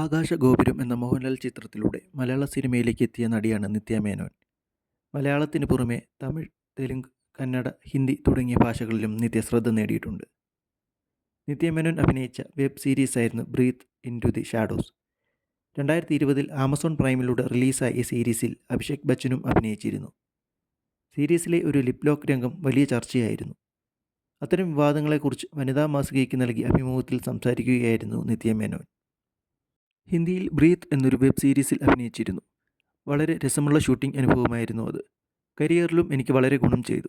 ആകാശഗോപുരം എന്ന മോഹൻലാൽ ചിത്രത്തിലൂടെ മലയാള സിനിമയിലേക്ക് എത്തിയ നടിയാണ് നിത്യ മേനോൻ. മലയാളത്തിന് പുറമെ തമിഴ് തെലുങ്ക് കന്നഡ ഹിന്ദി തുടങ്ങിയ ഭാഷകളിലും നിത്യ ശ്രദ്ധ നേടിയിട്ടുണ്ട്. നിത്യ മേനോൻ അഭിനയിച്ച വെബ് സീരീസ് ആയിരുന്നു breathe in to the shadows. രണ്ടായിരത്തി ഇരുപതിൽ ആമസോൺ പ്രൈമിലൂടെ റിലീസായ ഈ സീരീസിൽ അഭിഷേക് ബച്ചനും അഭിനയിച്ചിരുന്നു. സീരീസിലെ ഒരു ലിപ് ലോക്ക് രംഗം വലിയ ചർച്ചയായിരുന്നു. അത്തരം വിവാദങ്ങളെക്കുറിച്ച് വനിതാ മാസികയ്ക്ക് നൽകിയ അഭിമുഖത്തിൽ സംസാരിക്കുകയായിരുന്നു നിത്യ മേനോൻ. ഹിന്ദിയിൽ ബ്രീത്ത് എന്നൊരു വെബ് സീരീസിൽ അഭിനയിച്ചിരുന്നു. വളരെ രസമുള്ള ഷൂട്ടിംഗ് അനുഭവമായിരുന്നു അത്. കരിയറിലും എനിക്ക് വളരെ ഗുണം ചെയ്തു.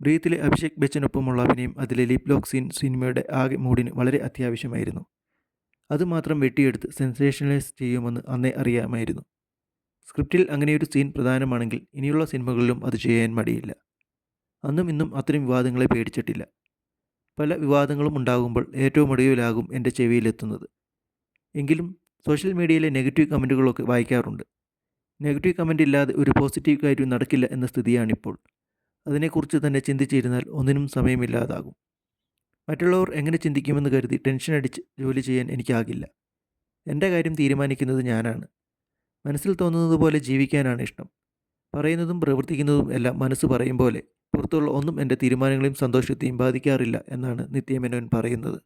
ബ്രീത്തിലെ അഭിഷേക് ബച്ചനൊപ്പമുള്ള അഭിനയം അതിലെ ലിപ് ലോക്ക് സീൻ സിനിമയുടെ ആകെ മൂഡിന് വളരെ അത്യാവശ്യമായിരുന്നു. അതുമാത്രം വെട്ടിയെടുത്ത് സെൻസേഷനലൈസ് ചെയ്യുമെന്ന് അന്നേ അറിയാമായിരുന്നു. സ്ക്രിപ്റ്റിൽ അങ്ങനെയൊരു സീൻ പ്രധാനമാണെങ്കിൽ ഇനിയുള്ള സിനിമകളിലും അത് ചെയ്യാൻ മടിയില്ല. അന്നും ഇന്നും അത്തരം വിവാദങ്ങളെ പേടിച്ചിട്ടില്ല. പല വിവാദങ്ങളും ഉണ്ടാകുമ്പോൾ ഏറ്റവും ഒടുവിലാകും എന്റെ ചെവിയിലെത്തുന്നത്. എങ്കിലും സോഷ്യൽ മീഡിയയിലെ നെഗറ്റീവ് കമന്റുകളൊക്കെ വായിക്കാറുണ്ട്. നെഗറ്റീവ് കമന്റ് ഇല്ലാതെ ഒരു പോസിറ്റീവ് കാര്യം നടക്കില്ല എന്ന സ്ഥിതിയാണിപ്പോൾ. അതിനെക്കുറിച്ച് തന്നെ ചിന്തിച്ചിരുന്നാൽ ഒന്നിനും സമയമില്ലാതാകും. മറ്റുള്ളവർ എങ്ങനെ ചിന്തിക്കുമെന്ന് കരുതി ടെൻഷൻ അടിച്ച് ജോലി ചെയ്യാൻ എനിക്കാകില്ല. എന്റെ കാര്യം തീരുമാനിക്കുന്നത് ഞാനാണ്. മനസ്സിൽ തോന്നുന്നത് പോലെ ജീവിക്കാനാണ് ഇഷ്ടം. പറയുന്നതും പ്രവർത്തിക്കുന്നതും എല്ലാം മനസ്സ് പറയും പോലെ പുറത്തുള്ള ഒന്നും എന്റെ തീരുമാനങ്ങളെയും സന്തോഷത്തെയും ബാധിക്കാറില്ല എന്നാണ് നിത്യമേനോൻ പറയുന്നത്.